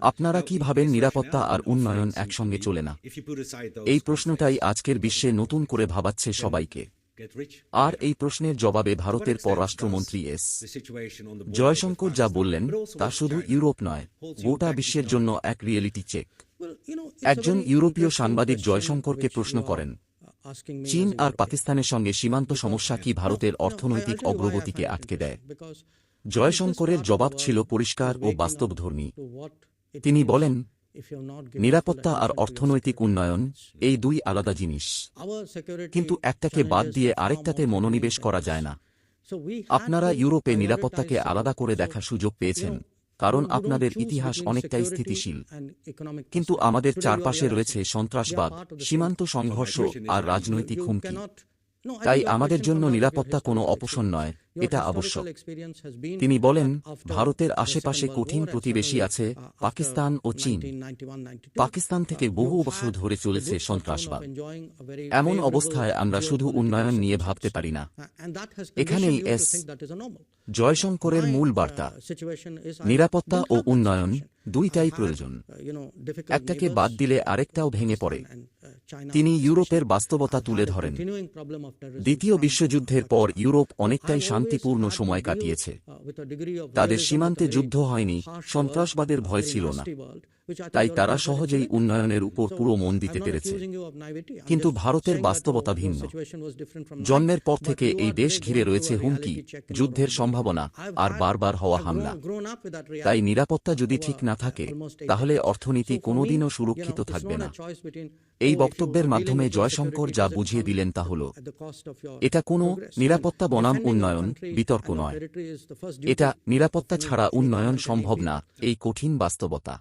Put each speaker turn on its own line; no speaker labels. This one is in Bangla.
আপনারা কি ভাবেন নিরাপত্তা আর উন্নয়ন একসঙ্গে চলে না? এই প্রশ্নটাই আজকের বিশ্বে নতুন করে ভাবাচ্ছে সবাইকে। আর এই প্রশ্নের জবাবে ভারতের পররাষ্ট্রমন্ত্রী এস জয়শঙ্কর যা বললেন তা শুধু ইউরোপ নয় গোটা বিশ্বের জন্য এক রিয়েলিটি চেক একজন ইউরোপীয় সাংবাদিক জয়শঙ্করকে প্রশ্ন করেন। চীন আর পাকিস্তানের সঙ্গে সীমান্ত সমস্যা কি ভারতের অর্থনৈতিক অগ্রগতিকে আটকে দেয়। জয়শঙ্করের জবাব ছিল পরিষ্কার ও বাস্তবধর্মী। তিনি বলেন, নিরাপত্তা আর অর্থনৈতিক উন্নয়ন, এই দুই আলাদা জিনিস। কিন্তু একটাকে বাদ দিয়ে আরেকটাতে মনোনিবেশ করা যায় না। আপনারা ইউরোপে নিরাপত্তাকে আলাদা করে দেখার সুযোগ পেয়েছেন, কারণ আপনাদের ইতিহাস অনেকটাই স্থিতিশীল। কিন্তু আমাদের চারপাশে রয়েছে সন্ত্রাসবাদ, সীমান্ত সংঘর্ষ আর রাজনৈতিক হুমকি। তাই আমাদের জন্য নিরাপত্তা কোনো অপশন নয় এটা আবশ্যক। তিনি বলেন ভারতের আশেপাশে কঠিন প্রতিবেশী আছে পাকিস্তান ও চীন। পাকিস্তান থেকে বহু বছর ধরে চলেছে সন্ত্রাসবাদ। এমন অবস্থায় আমরা শুধু উন্নয়ন নিয়ে ভাবতে পারি না। এখানেই এস জয়শঙ্করের মূল বার্তা নিরাপত্তা ও উন্নয়ন দুইটাই প্রয়োজন। একটাকে বাদ দিলে আরেকটাও ভেঙে পড়ে। তিনি ইউরোপের বাস্তবতা তুলে ধরেন। দ্বিতীয় বিশ্বযুদ্ধের পর ইউরোপ অনেকটাই শান্তিপূর্ণ সময় কাটিয়েছে। তাদের সীমান্তে যুদ্ধ হয়নি সন্ত্রাসবাদের ভয় ছিল না। তাই তারা সহজেই উন্নয়নের উপর পুরো মন দিতে পেরেছে। কিন্তু ভারতের বাস্তবতা ভিন্ন। জন্মের পর থেকে এই দেশ ঘিরে রয়েছে হুমকি যুদ্ধের সম্ভাবনা আর বারবার হওয়া হামলা। তাই নিরাপত্তা যদি ঠিক না থাকে তাহলে অর্থনীতি কোনোদিনও সুরক্ষিত থাকবে না। এই বক্তব্যের মাধ্যমে জয়শঙ্কর যা বুঝিয়ে দিলেন তা হল এটা কোনো নিরাপত্তা বনাম উন্নয়ন বিতর্ক নয়। এটা নিরাপত্তা ছাড়া উন্নয়ন সম্ভব না। এই কঠিন বাস্তবতা